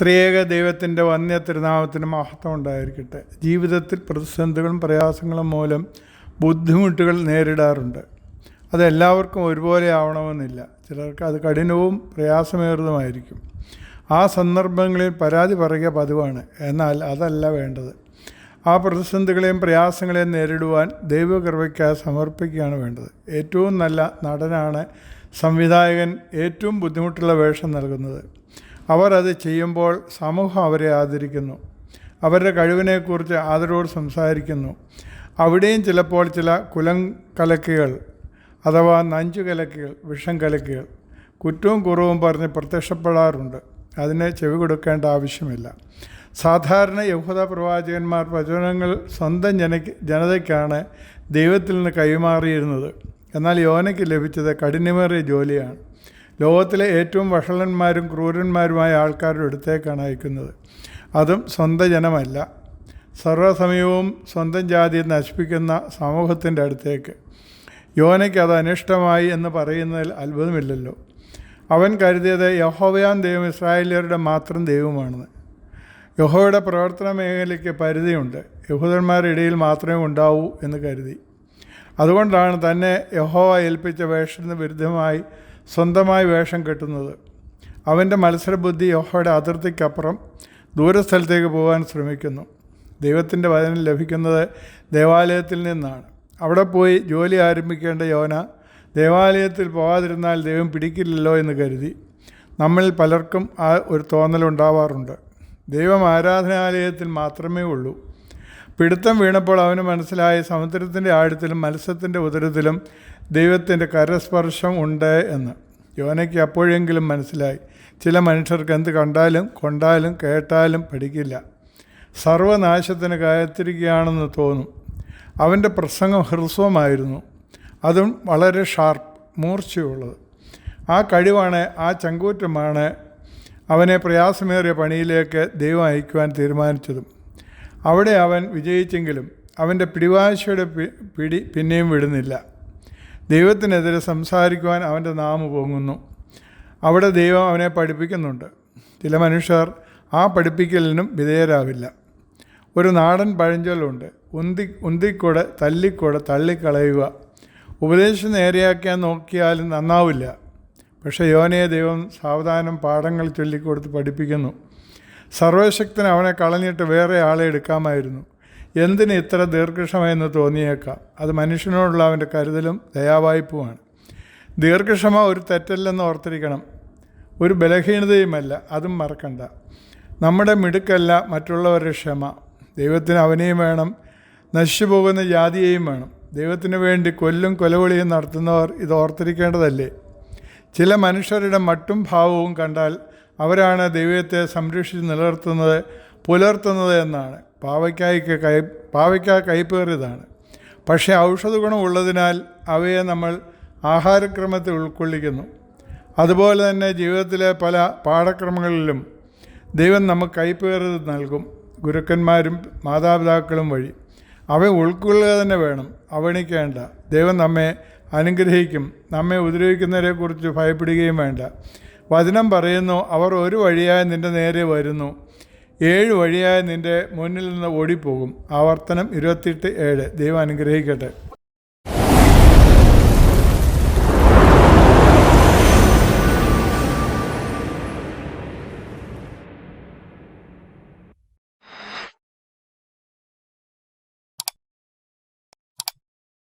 ത്രിയേക ദൈവത്തിന്റെ വന്യ തിരുനാമത്തിന് മഹത്വം ഉണ്ടായിരിക്കട്ടെ. ജീവിതത്തിൽ പ്രതിസന്ധികളും പ്രയാസങ്ങളും മൂലം ബുദ്ധിമുട്ടുകൾ നേരിടാറുണ്ട്. അതെല്ലാവർക്കും ഒരുപോലെ ആവണമെന്നില്ല. ചിലർക്ക് അത് കഠിനവും പ്രയാസമേറുന്നതുമായിരിക്കും ആ സന്ദർഭങ്ങളിൽ പരാതി പറയുക പതിവാണ്. എന്നാൽ അതല്ല വേണ്ടത്. ആ പ്രതിസന്ധികളെയും പ്രയാസങ്ങളെയും നേരിടുവാൻ ദൈവകൃപയ്ക്കായി സമർപ്പിക്കുകയാണ് വേണ്ടത്. ഏറ്റവും നല്ല നടനാണ് സംവിധായകൻ. ഏറ്റവും ബുദ്ധിമുട്ടുള്ള വേഷം നൽകുന്നത്. അവർ അത് ചെയ്യുമ്പോൾ സമൂഹം അവരെ ആദരിക്കുന്നു. അവരുടെ കഴിവിനെക്കുറിച്ച് ആദരവോട് സംസാരിക്കുന്നു. അവിടെയും ചിലപ്പോൾ ചില കുലം കലക്കുകൾ അഥവാ നഞ്ചു കലക്കുകൾ വിഷം കലക്കുകൾ കുറ്റവും കുറവും പറഞ്ഞ് പ്രത്യക്ഷപ്പെടാറുണ്ട്. അതിനെ ചെവി കൊടുക്കേണ്ട ആവശ്യമില്ല. സാധാരണ യഹൂദ പ്രവാചകന്മാർ പ്രചോദനങ്ങൾ സ്വന്തം ജനക്ക് ജനതയ്ക്കാണ് ദൈവത്തിൽ നിന്ന് കൈമാറിയിരുന്നത്. എന്നാൽ യോനയ്ക്ക് ലഭിച്ചത് കഠിനമേറിയ ജോലിയാണ്. ലോകത്തിലെ ഏറ്റവും വഷളന്മാരും ക്രൂരന്മാരുമായ ആൾക്കാരുടെ അടുത്തേക്കാണ് അയക്കുന്നത്. അതും സ്വന്തം ജനമല്ല. സർവസമയവും സ്വന്തം ജാതിയെ നശിപ്പിക്കുന്ന സമൂഹത്തിന്റെ അടുത്തേക്ക്. യോനയ്ക്ക് അത് അനിഷ്ടമായി എന്ന് പറയുന്നതിൽ അത്ഭുതമില്ലല്ലോ. അവൻ കരുതിയത് യഹോവയാൻ ദൈവം ഇസ്രായേലിയരുടെ മാത്രം ദൈവമാണെന്ന്. യഹോയുടെ പ്രവർത്തന മേഖലയ്ക്ക് പരിധിയുണ്ട്. യഹൂദന്മാരുടെ ഇടയിൽ മാത്രമേ ഉണ്ടാവൂ എന്ന് കരുതി. അതുകൊണ്ടാണ് തന്നെ യഹോവ ഏൽപ്പിച്ച വേഷത്തിന് വിരുദ്ധമായി സ്വന്തമായി വേഷം കെട്ടുന്നത്. അവന്റെ മത്സരബുദ്ധി യഹോയുടെ അതിർത്തിക്കപ്പുറം ദൂരസ്ഥലത്തേക്ക് പോകാൻ ശ്രമിക്കുന്നു. ദൈവത്തിന്റെ വചനം ലഭിക്കുന്നത് ദേവാലയത്തിൽ നിന്നാണ്. അവിടെ പോയി ജോലി ആരംഭിക്കേണ്ട യോന ദേവാലയത്തിൽ പോകാതിരുന്നാൽ ദൈവം പിടിക്കില്ലല്ലോ എന്ന് കരുതി. നമ്മളിൽ പലർക്കും ആ ഒരു തോന്നലുണ്ടാവാറുണ്ട്. ദൈവം ആരാധനാലയത്തിൽ മാത്രമേ ഉള്ളൂ. പിടുത്തം വീണപ്പോൾ അവന് മനസ്സിലായ സമുദ്രത്തിന്റെ ആഴത്തിലും മത്സ്യത്തിന്റെ ഉദരത്തിലും ദൈവത്തിന്റെ കരസ്പർശം ഉണ്ട് എന്ന്. യോനയ്ക്ക് അപ്പോഴെങ്കിലും മനസ്സിലായി ചില മനുഷ്യർക്ക് എന്ത് കണ്ടാലും കൊണ്ടാലും കേട്ടാലും പഠിക്കില്ല. സർവനാശത്തിന് കാത്തിരിക്കുകയാണെന്ന് തോന്നും. അവന്റെ പ്രസംഗം ഹ്രസ്വമായിരുന്നു. അതും വളരെ ഷാർപ്പ് മൂർച്ചയുള്ളത്. ആ കഴിവാണ് ആ ചങ്കൂറ്റമാണ് അവനെ പ്രയാസമേറിയ പണിയിലേക്ക് ദൈവം അയക്കുവാൻ തീരുമാനിച്ചതും. അവിടെ അവൻ വിജയിച്ചെങ്കിലും അവന്റെ പിടിവാശയുടെ പിടി പിന്നെയും വിടുന്നില്ല. ദൈവത്തിനെതിരെ സംസാരിക്കുവാൻ അവന്റെ നാമം പൊങ്ങുന്നു അവിടെ ദൈവം അവനെ പഠിപ്പിക്കുന്നുണ്ട്. ചില മനുഷ്യർ ആ പഠിപ്പിക്കലിനും വിധേയരാവില്ല. ഒരു നാടൻ പഴഞ്ചൊല്ലുണ്ട്. ഉന്തി ഉന്തിക്കൂടെ തല്ലിക്കൂടെ തള്ളിക്കളയുക. ഉപദേശം നേരെയാക്കാൻ നോക്കിയാലും നന്നാവില്ല. പക്ഷേ യോനയെ ദൈവം സാവധാനം പാഠങ്ങൾ ചൊല്ലിക്കൊടുത്ത് പഠിപ്പിക്കുന്നു. സർവശക്തൻ അവനെ കളഞ്ഞിട്ട് വേറെ ആളെ എടുക്കാമായിരുന്നു. എന്തിന് ഇത്ര ദീർഘക്ഷമയെന്ന് തോന്നിയേക്കാം? അത് മനുഷ്യനോടുള്ള അവന്റെ കരുതലും ദയാവായ്പുമാണ്. ദീർഘക്ഷമ ഒരു തെറ്റല്ലെന്ന് ഓർത്തിരിക്കണം. ഒരു ബലഹീനതയുമല്ല അതും മറക്കണ്ട. നമ്മുടെ മിടുക്കല്ല മറ്റുള്ളവരുടെ ക്ഷമ. ദൈവത്തിന് അവനെയും വേണം നശിച്ചു പോകുന്ന ജാതിയെയും വേണം. ദൈവത്തിന് വേണ്ടി കൊല്ലും കൊലവിളിയും നടത്തുന്നവർ ഇത് ഓർത്തിരിക്കേണ്ടതല്ലേ? ചില മനുഷ്യരുടെ മട്ടും ഭാവവും കണ്ടാൽ അവരാണ് ദൈവത്തെ സംരക്ഷിച്ച് നിലനിർത്തുന്നത് പുലർത്തുന്നത് എന്നാണ്. പാവയ്ക്കായ്ക്ക് കൈ പാവയ്ക്ക കൈപ്പേറിയതാണ്. പക്ഷേ ഔഷധ ഗുണമുള്ളതിനാൽ അവയെ നമ്മൾ ആഹാരക്രമത്തിൽ ഉൾക്കൊള്ളിക്കുന്നു. അതുപോലെ തന്നെ ജീവിതത്തിലെ പല പാഠക്രമങ്ങളിലും ദൈവം നമുക്ക് കൈപ്പേറിയത് നൽകും. ഗുരുക്കന്മാരും മാതാപിതാക്കളും വഴി. അവ ഉൾക്കൊള്ളുക തന്നെ വേണം. അവണിക്കേണ്ട ദൈവം നമ്മെ അനുഗ്രഹിക്കും. നമ്മെ ഉപദ്രവിക്കുന്നവരെക്കുറിച്ച് ഭയപ്പെടുകയും വേണ്ട. വചനം പറയുന്നു അവർ ഒരു വഴിയായി നിന്റെ നേരെ വരുന്നു. ഏഴ് വഴിയായി നിന്റെ മുന്നിൽ നിന്ന് ഓടിപ്പോകും. ആവർത്തനം ഇരുപത്തിയെട്ട് ഏഴ്. ദൈവം അനുഗ്രഹിക്കട്ടെ.